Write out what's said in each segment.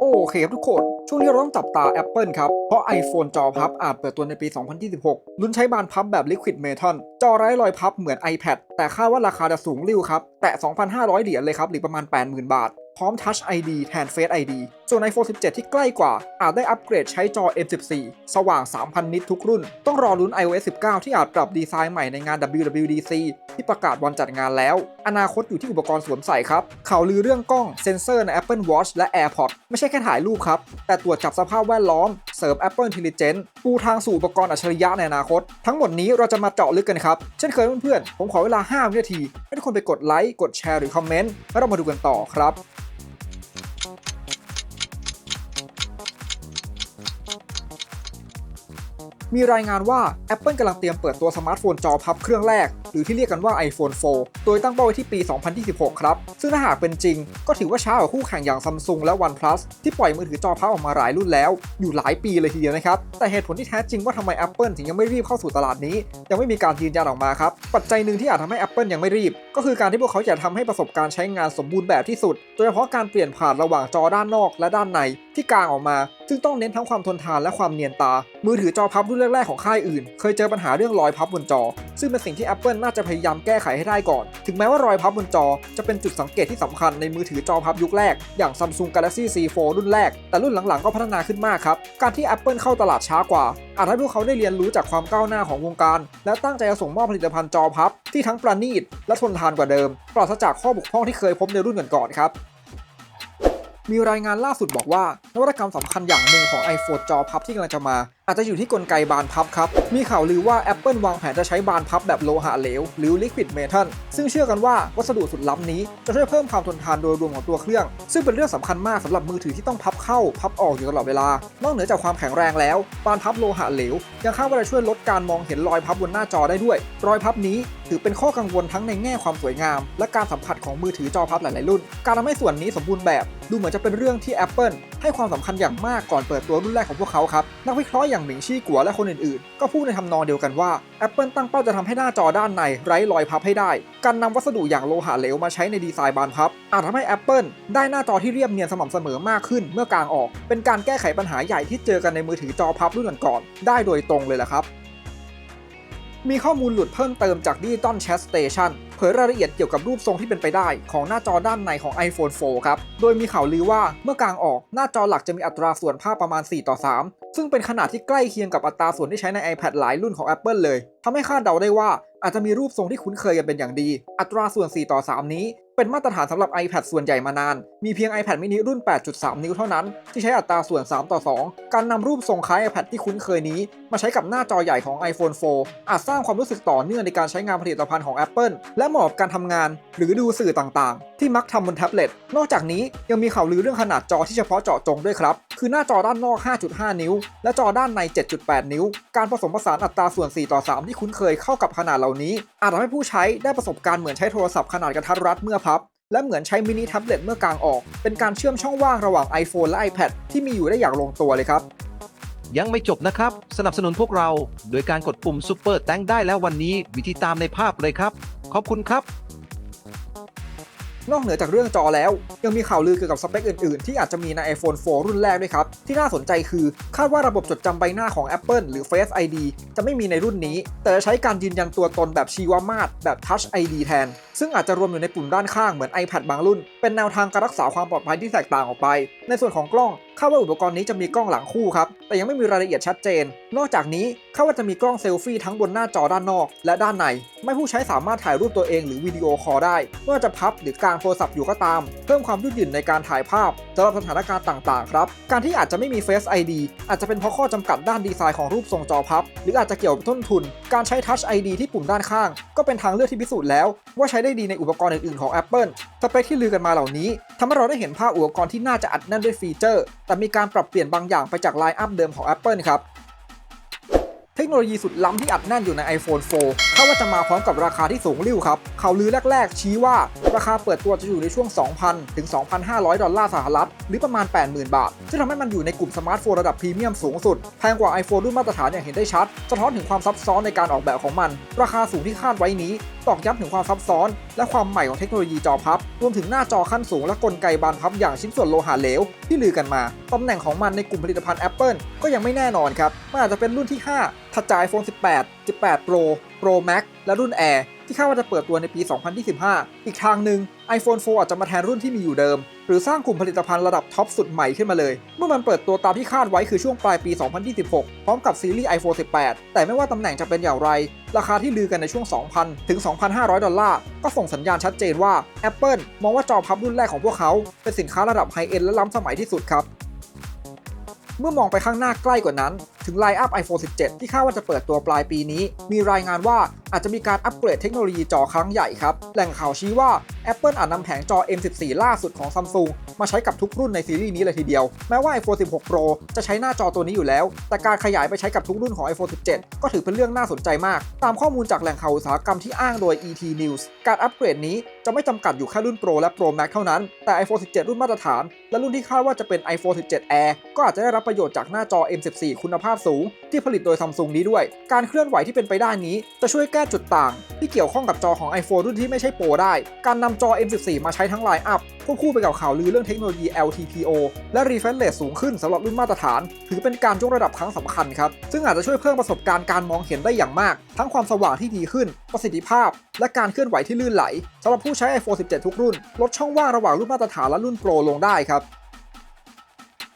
โอเคครับทุกคน ช่วงนี้เราต้องจับตา Apple ครับ เพราะ iPhone จอพับอาจเปิดตัวในปี 2026 ลุ้นใช้บานพับแบบ Liquid Metal จอไร้รอยพับเหมือน iPad แต่คาดว่าราคาจะสูงริ้วครับ แต่ 2,500 เหรียญเลยครับ หรือประมาณ 80,000 บาท พร้อม Touch ID แทน Face ID ส่วน iPhone 17 ที่ใกล้กว่า อาจได้อัปเกรดใช้จอ M14 สว่าง 3,000 นิตทุกรุ่น ต้องรอลุ้น iOS 19 ที่อาจปรับดีไซน์ใหม่ในงาน WWDC ที่ประกาศวันจัดงานแล้ว อนาคตอยู่ที่อุปกรณ์สวมใส่ครับ ข่าวลือเรื่องกล้องเซ็นเซอร์ใน Apple Watch และ AirPods ไม่ใช่แค่ถ่ายรูปครับ แต่ตรวจจับสภาพแวดล้อม เสริม Apple Intelligence ปูทางสู่อุปกรณ์อัจฉริยะในอนาคต ทั้งหมดนี้เราจะมาเจาะลึกกันครับ เช่นเคยเพื่อนๆ ผมขอเวลา 5 วินาทีให้ทุกคนไปกดไลค์ กดแชร์หรือคอมเมนต์ แล้วเรามาดูกันต่อครับ มีรายงานว่า Apple กำลังเตรียมเปิดตัวสมาร์ทโฟนจอพับเครื่องแรก หรือที่เรียกกันว่า iPhone 4 โดยตั้งเป้าไว้ที่ปี 2026 ครับ ซึ่งถ้าหากเป็นจริง ก็ถือว่าช้ากว่าคู่แข่งอย่าง Samsung และ OnePlus ที่ปล่อยมือถือจอพับออกมาหลายรุ่นแล้ว อยู่หลายปีเลยทีเดียวนะครับ แต่เหตุผลที่แท้จริงว่าทำไม Apple ถึงยังไม่รีบเข้าสู่ตลาดนี้ ยังไม่มีการยืนยันออกมาครับ ปัจจัยหนึ่งที่อาจทำให้ Apple ยังไม่รีบ ก็คือการที่พวกเขาอยากทำให้ประสบการณ์ใช้งานสมบูรณ์แบบที่สุด โดยเฉพาะการเปลี่ยนผ่านระหว่างจอด้านนอกและด้านในที่กลางออกมา ซึ่งต้องเน้นทั้งความทนทานและความเนียนตา มือถือจอพับรุ่นแรกๆของค่ายอื่น เคยเจอปัญหาเรื่องรอยพับบนจอ ซึ่งเป็นสิ่งที่ Apple น่าจะพยายามแก้ไขให้ได้ก่อน ถึงแม้ว่ารอยพับบนจอจะเป็นจุดสังเกตที่สำคัญในมือถือจอพับยุคแรก อย่าง Samsung Galaxy C4 รุ่นแรก แต่รุ่นหลังๆก็พัฒนาขึ้นมากครับ การที่ Apple เข้าตลาดช้ากว่า อาจทำให้พวกเขาได้เรียนรู้จากความก้าวหน้าของวงการ และตั้งใจจะส่งมอบผลิตภัณฑ์จอพับ ที่ทั้งประณีตและทนทานกว่าเดิม ปราศจากข้อบกพร่องที่เคยพบในรุ่นก่อนๆครับมีรายงานล่าสุดบอกว่า นวัตกรรมสำคัญอย่างหนึ่งของ iPhone จอพับที่กำลังจะมาอาจจะอยู่ที่กลไกบานพับครับ มีข่าวลือว่า Apple วางแผนจะใช้บานพับแบบโลหะเหลว หรือ Liquid Metal ซึ่งเชื่อกันว่าวัสดุสุดล้ำนี้ จะช่วยเพิ่มความทนทานโดยรวมของตัวเครื่อง ซึ่งเป็นเรื่องสำคัญมากสำหรับมือถือที่ต้องพับเข้า พับออกอยู่ตลอดเวลา นอกเหนือจากความแข็งแรงแล้ว บานพับโลหะเหลว ยังคาดว่าจะช่วยลดการมองเห็นรอยพับบนหน้าจอได้ด้วย รอยพับนี้ถือเป็นข้อกังวลทั้งในแง่ความสวยงาม และการสัมผัสของมือถือจอพับหลายๆรุ่น การทำให้ส่วนนี้สมบูรณ์แบบ ดูเหมือนจะเป็นเรื่องที่ Apple ให้ความสำคัญอย่างมากก่อนเปิดตัวรุ่นแรกของพวกเขาครับ นักวิเคราะห์อย่างหมิงชี่กัวและคนอื่นๆ ก็พูดในทำนองเดียวกันว่า Apple ตั้งเป้าจะทำให้หน้าจอด้านในไร้รอยพับให้ได้ การนำวัสดุอย่างโลหะเหลวมาใช้ในดีไซน์บานพับ อาจทำให้ Apple ได้หน้าจอที่เรียบเนียนสม่ำเสมอมากขึ้นเมื่อกางออก เป็นการแก้ไขปัญหาใหญ่ที่เจอกันในมือถือจอพับรุ่นก่อนๆได้โดยตรงเลยแหละครับมีข้อมูลหลุดเพิ่มเติมจาก Digital Chat Station เผ ยรายละเอียดเกี่ยวกับรูปทรงที่เป็นไปได้ ของหน้าจอด้านในของ iPhone 4 ครับ โดยมีข่าวลือว่าเมื่อกลางออกหน้าจอหลักจะมีอัตราส่วนภาพประมาณ 4 ต่อ 3 ซึ่งเป็นขนาดที่ใกล้เคียงกับอัตราส่วนที่ใช้ใน iPad หลายรุ่นของ Apple เลยทำให้คาดเดาได้ว่าอาจจะมีรูปทรงที่คุ้นเคยกันเป็นอย่างดี อัตราส่วน 4 ต่อ 3 นี้ เป็นมาตรฐานสำหรับ iPad ส่วนใหญ่มานาน มีเพียง iPad mini รุ่น 8.3 นิ้วเท่านั้น ที่ใช้อัตราส่วน 3 ต่อ 2 การนำรูปทรงคล้าย iPad ที่คุ้นเคยนี้ มาใช้กับหน้าจอใหญ่ของ iPhone 4 อาจสร้างความรู้สึกต่อเนื่องในการใช้งานผลิตภัณฑ์ของ Apple และเหมาะกับการทำงาน หรือดูสื่อต่างๆ ที่มักทำบนแท็บเล็ต นอกจากนี้ยังมีข่าวลือเรื่องขนาดจอที่เฉพาะเจาะจงด้วยครับคือหน้าจอด้านนอก 5.5 นิ้ว และจอด้านใน 7.8 นิ้ว การผสมผสานอัตราส่วน 4 ต่อ 3 ที่คุ้นเคยเข้ากับขนาดเหล่านี้ อาจทำให้ผู้ใช้ได้ประสบการณ์เหมือนใช้โทรศัพท์ขนาดกระทัดรัดเมื่อพับ และเหมือนใช้มินิแท็บเล็ตเมื่อกลางออก เป็นการเชื่อมช่องว่างระหว่าง iPhone และ iPad ที่มีอยู่ได้อย่างลงตัวเลยครับยังไม่จบนะครับ สนับสนุนพวกเรา โดยการกดปุ่ม Super แตงได้แล้ววันนี้วิธีตามในภาพเลยครับ ขอบคุณครับ นอกเหนือจากเรื่องจอแล้ว ยังมีข่าวลือเกี่ยวกับสเปคอื่นๆ ที่อาจจะมีใน iPhone 4 รุ่นแรกด้วยครับ ที่น่าสนใจคือคาดว่าระบบจดจำใบหน้าของ Apple หรือ Face ID จะไม่มีในรุ่นนี้ แต่จะใช้การยืนยันตัวตนแบบชีวมาตรแบบ Touch ID แทน ซึ่งอาจจะรวมอยู่ในปุ่มด้านข้างเหมือน iPad บางรุ่น เป็นแนวทางการรักษาความปลอดภัยที่แตกต่างออกไป ในส่วนของกล้องคาดว่าอุปกรณ์นี้จะมีกล้องหลังคู่ครับแต่ยังไม่มีรายละเอียดชัดเจน นอกจากนี้ คาดว่าจะมีกล้องเซลฟี่ทั้งบนหน้าจอด้านนอก และด้านใน ไม่ผู้ใช้สามารถถ่ายรูปตัวเองหรือวิดีโอคอลได้ไม่ว่าจะพับหรือกางโทรศัพท์อยู่ก็ตาม เพิ่มความยืดหยุ่นในการถ่ายภาพสำหรับสถานการณ์ต่างๆ ครับ การที่อาจจะไม่มี Face ID อาจจะเป็นเพราะข้อจำกัดด้านดีไซน์ของรูปทรงจอพับ หรืออาจจะเกี่ยวกับต้นทุน การใช้ Touch ID ที่ปุ่มด้านข้าง ก็เป็นทางเลือกที่พิสูจน์แล้ว ว่าใช้ได้ดีในอุปกรณ์อื่นๆของ Apple สเปคที่ลือกันมาเหล่านี้ทำให้เราได้เห็นภาพอุปกรณ์ที่น่าจะอัดแน่นด้วยฟีเจอร์ แต่มีการปรับเปลี่ยนบางอย่างไปจากไลน์อัพเดิมของ Apple ครับ ทคโนโลยีสุดล้ำที่อัดแน่นอยู่ใน iPhone 4คาดว่าจะมาพร้อมกับราคาที่สูงริ่วครับข่าวลือแรก ๆ ชี้ว่าราคาเปิดตัวจะอยู่ในช่วง 2,000 ถึง 2,500 ดอลลาร์สหรัฐ หรือประมาณ 80,000 บาท ซึ่งทำให้มันอยู่ในกลุ่มสมาร์ทโฟนระดับพรีเมียมสูงสุด แพงกว่า iPhone รุ่นมาตรฐานอย่างเห็นได้ชัด สะท้อนถึงความซับซ้อนในการออกแบบของมัน ราคาสูงที่คาดไว้นี้ตอกย้ำถึงความซับซ้อน และความใหม่ของเทคโนโลยีจอพับ รวมถึงหน้าจอขั้นสูงและกลไกบานพับอย่างชิ้นส่วนโลหะเหลว ที่ลือกันมา ตำแหน่งของมันในกลุ่มผลิตภัณฑ์ Apple ก็ยังไม่แน่นอนครับ มันอาจจะเป็นรุ่นที่ 5 ถัดจาก iPhone 18 18 Pro Pro Max และรุ่น Air ที่คาดว่าจะเปิดตัวในปี 2025 อีกทางหนึ่ง iPhone 4 อาจจะมาแทนรุ่นที่มีอยู่เดิม หรือสร้างกลุ่มผลิตภัณฑ์ระดับท็อปสุดใหม่ขึ้นมาเลย เมื่อมันเปิดตัวตามที่คาดไว้คือช่วงปลายปี 2026 พร้อมกับซีรีส์ iPhone 18 แต่ไม่ว่าตำแหน่งจะเป็นอย่างไร ราคาที่ลือกันในช่วง 2,000 ถึง 2,500 ดอลลาร์ ก็ส่งสัญญาณชัดเจนว่า Apple มองว่าจอพับรุ่นแรกของพวกเขา เป็นสินค้าระดับไฮเอ็นและล้ำสมัยที่สุดครับเมื่อมองไปข้างหน้าใกล้กว่านั้น ถึงไลน์อัพ iPhone 17 ที่คาดว่าจะเปิดตัวปลายปีนี้ มีรายงานว่าอาจจะมีการอัปเกรดเทคโนโลยีจอครั้งใหญ่ครับ แหล่งข่าวชี้ว่า Apple อาจนำแผงจอ M14 ล่าสุดของ Samsung มาใช้กับทุกรุ่นในซีรีส์นี้เลยทีเดียว แม้ว่า iPhone 16 Pro จะใช้หน้าจอตัวนี้อยู่แล้ว แต่การขยายไปใช้กับทุกรุ่นของ iPhone 17 ก็ถือเป็นเรื่องน่าสนใจมาก ตามข้อมูลจากแหล่งข่าวอุตสาหกรรมที่อ้างโดย ET News การอัปเกรดนี้จะไม่จำกัดอยู่แค่รุ่น Pro และ Pro Max เท่านั้น แต่ iPhone 17 รุ่นมาตรฐาน และรุ่นที่คาดว่าจะเป็น iPhone 17 Air ก็อาจจะได้รับประโยชน์จากหน้าจอ M14 คุณภาพสูง ที่ผลิตโดย Samsung นี้ด้วย การเคลื่อนไหวที่เป็นไปได้นี้ จะช่วยแก้จุดต่าง ที่เกี่ยวข้องกับจอของ iPhone รุ่นที่ไม่ใช่ Pro ได้ การนำจอ M14 มาใช้ทั้งไลน์อัพควบคู่ไปกับข่าวลือเรื่องเทคโนโลยี LTPO และ refresh rate สูงขึ้นสำหรับรุ่นมาตรฐาน ถือเป็นการยกระดับครั้งสำคัญครับ ซึ่งอาจจะช่วยเพิ่มประสบการณ์การมองเห็นได้อย่างมาก ทั้งความสว่างที่ดีขึ้น ประสิทธิภาพ และการเคลื่อนไหวที่ลื่นไหลสำหรับผู้ใช้ iPhone 17 ทุกรุ่น ลดช่องว่างระหว่างรุ่นมาตรฐานและรุ่น Pro ลงได้ครับ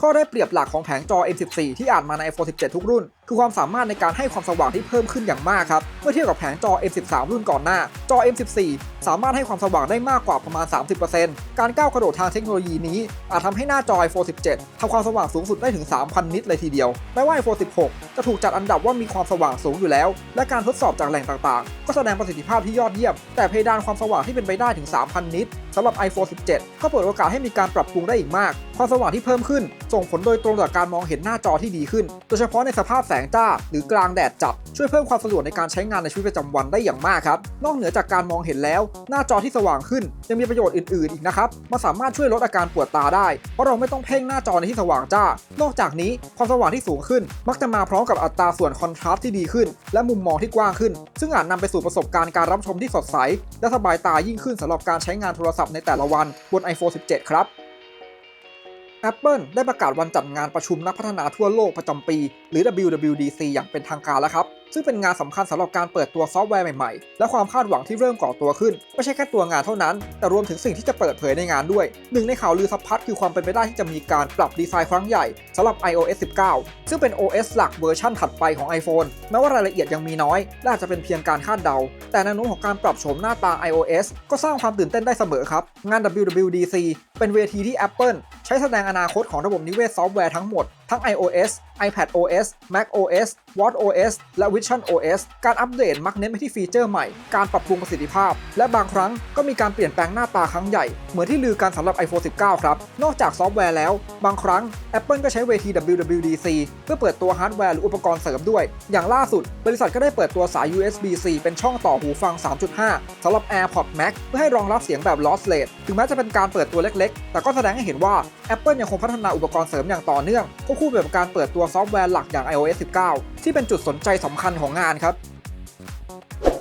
ข้อได้เปรียบหลักของแผงจอ M14 ที่อ่านมาใน iPhone 17 ทุกรุ่นคือความสามารถในการให้ความสว่างที่เพิ่มขึ้นอย่างมากครับ เมื่อเทียบกับแผงจอ M13 รุ่นก่อนหน้า จอ M14 สามารถให้ความสว่างได้มากกว่าประมาณ 30%การก้าวกระโดดทางเทคโนโลยีนี้ อาจทำให้หน้าจอ iPhone 17ทำความสว่างสูงสุดได้ถึง 3,000 นิตเลยทีเดียว แม้ว่า iPhone 16 จะถูกจัดอันดับว่ามีความสว่างสูงอยู่แล้ว และการทดสอบจากแหล่งต่างๆ ก็แสดงประสิทธิภาพที่ยอดเยี่ยม แต่เพดานความสว่างที่เป็นไปได้ถึง 3,000 นิตสำหรับ iPhone 17 ก็เปิดโอกาสให้มีการปรับปรุงได้อีกมาก ความสว่างที่เพิ่มขึ้น ส่งผลโดยตรงต่อการมองเห็นหน้าจอที่ดีขึ้น โดยเฉพาะในสภาพแสงจ้า หรือกลางแดดจัดช่วยเพิ่มความสะดวกในการใช้งานในชีวิตประจำวันได้อย่างมากครับ นอกเหนือจากการมองเห็นแล้ว หน้าจอที่สว่างขึ้น ยังมีประโยชน์อื่น ๆ อีกนะครับ มันสามารถช่วยลดอาการปวดตาได้ เพราะเราไม่ต้องเพ่งหน้าจอในที่สว่างจ้า นอกจากนี้ความสว่างที่สูงขึ้น มักจะมาพร้อมกับอัตราส่วนคอนทราสต์ที่ดีขึ้น และมุมมองที่กว้างขึ้น ซึ่งอาจนำไปสู่ประสบการณ์การรับชมที่สดใส และสบายตายิ่งขึ้นสำหรับการใช้งานโทรศัพท์ในแต่ละวันบน iPhone 17 ครับ Apple ได้ประกาศวันจัดงานประชุมนักพัฒนาทั่วโลกประจำปี หรือ WWDC อย่างเป็นทางการแล้วครับ ซึ่งเป็นงานสำคัญสำหรับการเปิดตัวซอฟต์แวร์ใหม่ๆ และความคาดหวังที่เริ่มก่อตัวขึ้น ไม่ใช่แค่ตัวงานเท่านั้น แต่รวมถึงสิ่งที่จะเปิดเผยในงานด้วย หนึ่งในข่าวลือสะพัดคือความเป็นไปได้ที่จะมีการปรับดีไซน์ครั้งใหญ่สำหรับ iOS 19 ซึ่งเป็น OS หลักเวอร์ชั่นถัดไปของ iPhone แม้ว่ารายละเอียดยังมีน้อยและอาจจะเป็นเพียงการคาดเดา แต่แนวโน้มของการปรับโฉมหน้าตา iOS ก็สร้างความตื่นเต้นได้เสมอครับงาน WWDC เป็นเวทีที่ Apple ใช้แสดงอนาคตของระบบนิเวศซอฟต์แวร์ทั้งหมด ทั้ง iOS iPad OS Mac OS Watch OS และ Vision OS การอัปเดตมักเน้นไปที่ฟีเจอร์ใหม่ การปรับปรุงประสิทธิภาพ และบางครั้งก็มีการเปลี่ยนแปลงหน้าตาครั้งใหญ่ เหมือนที่ลือกันสำหรับ iPhone 19 ครับ นอกจากซอฟต์แวร์แล้ว บางครั้ง Apple ก็ใช้เวที WWDC เพื่อเปิดตัวฮาร์ดแวร์หรืออุปกรณ์เสริมด้วย อย่างล่าสุด บริษัทก็ได้เปิดตัวสาย USB-C เป็นช่องต่อหูฟัง 3.5 สำหรับ AirPods Max เพื่อให้รองรับเสียงแบบ lossless ถึงแม้จะเป็นการเปิดตัวเล็ก ๆ แต่ก็แสดงให้เห็นว่า Apple ยังคงพัฒนาอุปกรณ์เสริมอย่างต่อเนื่องควบคู่ไปกับการเปิดตัวซอฟต์แวร์หลักอย่าง iOS 19 ที่เป็นจุดสนใจสำคัญของงานครับ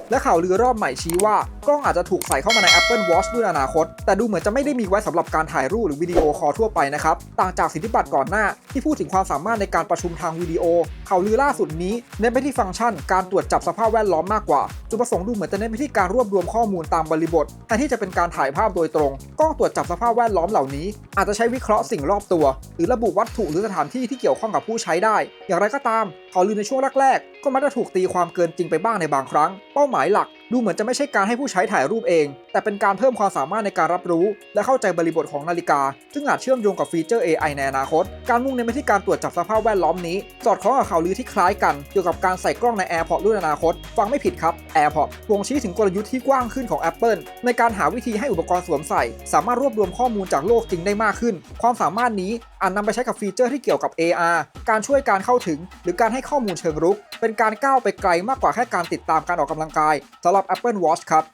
และข่าวลือรอบใหม่ชี้ว่ากล้องอาจจะถูกใส่เข้ามาใน Apple Watch ด้วยอนาคต แต่ดูเหมือนจะไม่ได้มีไว้สำหรับการถ่ายรูปหรือวิดีโอคอลทั่วไปนะครับ ต่างจากสิทธิบัตรก่อนหน้า ที่พูดถึงความสามารถในการประชุมทางวิดีโอ ข่าวลือล่าสุดนี้เน้นไปที่ฟังก์ชัน การตรวจจับสภาพแวดล้อมมากกว่า จุดประสงค์ดูเหมือนจะเน้นไปที่การรวบรวมข้อมูลตามบริบทแทนที่จะเป็นการถ่ายภาพโดยตรง กล้องตรวจจับสภาพแวดล้อมเหล่านี้ อาจจะใช้วิเคราะห์สิ่งรอบตัว หรือระบุวัตถุหรือสถานที่ที่เกี่ยวข้องกับผู้ใช้ได้ อย่างไรก็ตามข่าวลือในช่วงแรกๆก็มักจะถูกตีความเกินจริงไปบ้างในบางครั้ง เป้าหมายหลักดูเหมือนจะไม่ใช่การให้ผู้ใช้ถ่ายรูปเอง แต่เป็นการเพิ่มความสามารถในการรับรู้ และเข้าใจบริบทของนาฬิกา ซึ่งอาจเชื่อมโยงกับฟีเจอร์ AI ในอนาคต การมุ่งเน้นไปที่การตรวจจับสภาพแวดล้อมนี้ สอดคล้องกับข่าวลือที่คล้ายกันเกี่ยวกับการใส่กล้องใน AirPods รุ่นอนาคต ฟังไม่ผิดครับ AirPods บ่งชี้ถึงกลยุทธ์ที่กว้างขึ้นของ Apple ในการหาวิธีให้อุปกรณ์สวมใส่ สามารถรวบรวมข้อมูลจากโลกจริงได้มากขึ้น ความสามารถนี้อาจนำไปใช้กับฟีเจอร์ที่เกี่ยวกับ AR การช่วยการเข้าถึง หรือการให้ข้อมูลเชิงรุก เป็นการก้าวไปไกลมากกว่าแค่การติดตามการออกกำลังกายสำหรับ Apple Watch ครับ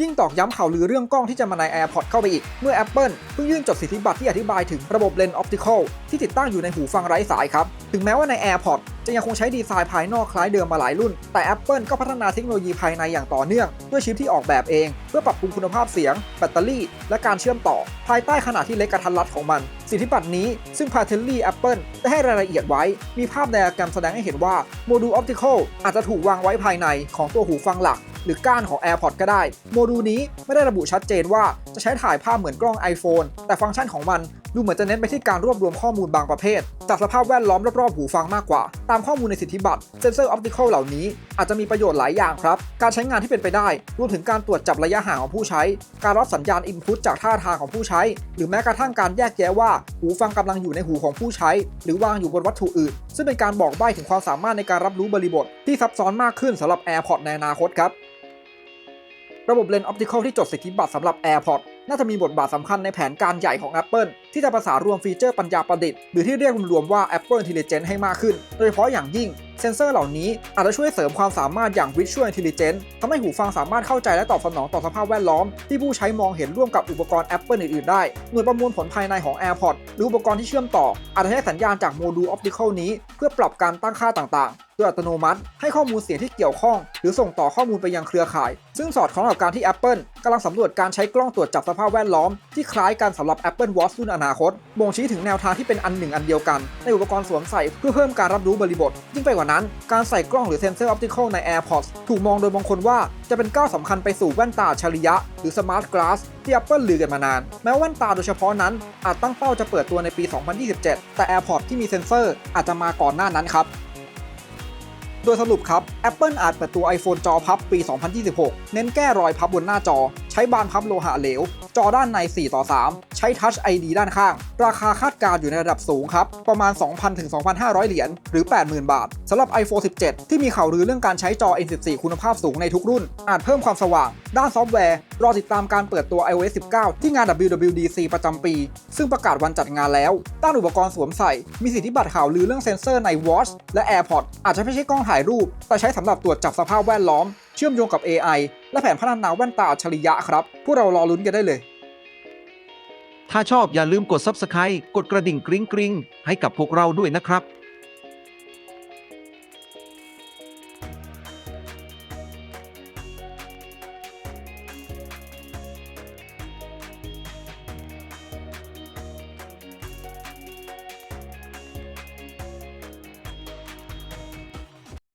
ยิ่งตอกย้ำข่าวลือเรื่องกล้องที่จะมาใน AirPods เข้าไปอีก เมื่อ Apple เพิ่งยื่นจดสิทธิบัตรที่อธิบายถึงระบบเลนส์ออปติคอลที่ติดตั้งอยู่ในหูฟังไร้สายครับ ถึงแม้ว่าใน AirPods จะยังคงใช้ดีไซน์ภายนอกคล้ายเดิมมาหลายรุ่น แต่ Apple ก็พัฒนาเทคโนโลยีภายในอย่างต่อเนื่อง ด้วยชิปที่ออกแบบเอง เพื่อปรับปรุงคุณภาพเสียง แบตเตอรี่ และการเชื่อมต่อ ภายใต้ขนาดที่เล็กกระทัดรัดของมัน สิทธิบัตรนี้ซึ่ง p a t e l l y Apple ได้ให้รายละเอียดไว้ มีภาพไดอะแกรมแสดงให้เห็นว่าโมดูลออปติคอลอาจจะถูกวางไว้ภายในของตัวหูฟังหลักหรือก้านของ AirPods ก็ได้ โมดูลนี้ไม่ได้ระบุชัดเจนว่าจะใช้ถ่ายภาพเหมือนกล้อง iPhone แต่ฟังก์ชันของมันดูเหมือนจะเน้นไปที่การรวบรวมข้อมูลบางประเภท จากสภาพแวดล้อมรอบๆหูฟังมากกว่า ตามข้อมูลในสิทธิบัตรเซนเซอร์ออปติคอลเหล่านี้อาจจะมีประโยชน์หลายอย่างครับ การใช้งานที่เป็นไปได้ รวมถึงการตรวจจับระยะห่างของผู้ใช้ การรับสัญญาณอินพุตจากท่าทางของผู้ใช้ หรือแม้กระทั่งการแยกแยะว่า หูฟังกำลังอยู่ในหูของผู้ใช้ หรือวางอยู่บนวัตถุอื่น ซึ่งเป็นการบอกใบ้ถึงความสามารถในการรับรู้บริบท ที่ซับซ้อนมากขึ้นสำหรับ AirPods ในอนาคตครับ ระบบเลนส์ออปติคอลที่จดสิทธิบัตรสำหรับ AirPods น่าจะมีบทบาทสำคัญในแผนการใหญ่ของ Apple ที่จะประสานรวมฟีเจอร์ปัญญาประดิษฐ์หรือที่เรียกรวมๆว่า Apple Intelligence ให้มากขึ้น โดยเฉพาะอย่างยิ่งเซนเซอร์เหล่านี้อาจจะช่วยเสริมความสามารถอย่าง Visual Intelligence ทำให้หูฟังสามารถเข้าใจและตอบสนองต่อสภาพแวดล้อม ที่ผู้ใช้มองเห็นร่วมกับอุปกรณ์ Apple อื่นๆได้ หน่วยประมวลผลภายในของ AirPods หรืออุปกรณ์ที่เชื่อมต่อ อาจจะใช้สัญญาณจากโมดูลออปติคอลนี้ เพื่อปรับการตั้งค่าต่างๆ ยอัตโนมัติ ให้ข้อมูลเสียงที่เกี่ยวข้อง หรือส่งต่อข้อมูลไปยังเครือข่าย ซึ่งสอดคล้องกับการที่ Apple กำลังสำรวจการใช้กล้องตรวจจับสภาพแวดล้อม ที่คล้ายกันสำหรับ Apple Watch รุ่นอนาคต บ่งชี้ถึงแนวทางที่เป็นอันหนึ่งอันเดียวกัน ในอุปกรณ์สวมใส่เพื่อเพิ่มการรับรู้บริบท ยิ่งไปกว่านั้น การใส่กล้องหรือเซนเซอร์ออปติคอลใน AirPods ถูกมองโดยบางคนว่าจะเป็นก้าวสำคัญไปสู่แว่นตาอัจฉริยะ หรือ Smart Glass ที่ Apple ลือกันมานาน แม้ว่าแว่นตาโดยเฉพาะนั้น อาจตั้งเป้าจะเปิดตัวในปี 2027 แต่ AirPods ที่มีเซนเซอร์อาจจะมาก่อนหน้านั้นครับ โดยสรุปครับ Apple อาจเปิดตัว iPhone จอพับปี 2026 เน้นแก้รอยพับบนหน้าจอใช้บานพับโลหะเหลว จอด้านใน 4 ต่อ 3 ใช้ Touch ID ด้านข้าง ราคาคาดการอยู่ในระดับสูงครับ ประมาณ 2,000ถึง2,500 เหรียญหรือ 80,000 บาทสำหรับ iPhone 17 ที่มีข่าวลือเรื่องการใช้จอ N14 คุณภาพสูงในทุกรุ่น อาจเพิ่มความสว่าง ด้านซอฟต์แวร์ รอติดตามการเปิดตัว iOS 19 ที่งาน WWDC ประจำปี ซึ่งประกาศวันจัดงานแล้ว ด้านอุปกรณ์สวมใส่ มีสิทธิบัตรข่าวลือเรื่องเซ็นเซอร์ใน Watch และ AirPods อาจจะไม่ใช่กล้องถ่ายรูป แต่ใช้สำหรับตรวจจับสภาพแวดล้อม ชื่อมโยงกับ AI และแผนพัฒนาแว่นตาอัจฉริยะครับ พวกเรารอลุ้นกันได้เลย ถ้าชอบอย่าลืมกด Subscribe กดกระดิ่งกริ๊งกริ๊งให้กับพวกเราด้วยนะครับ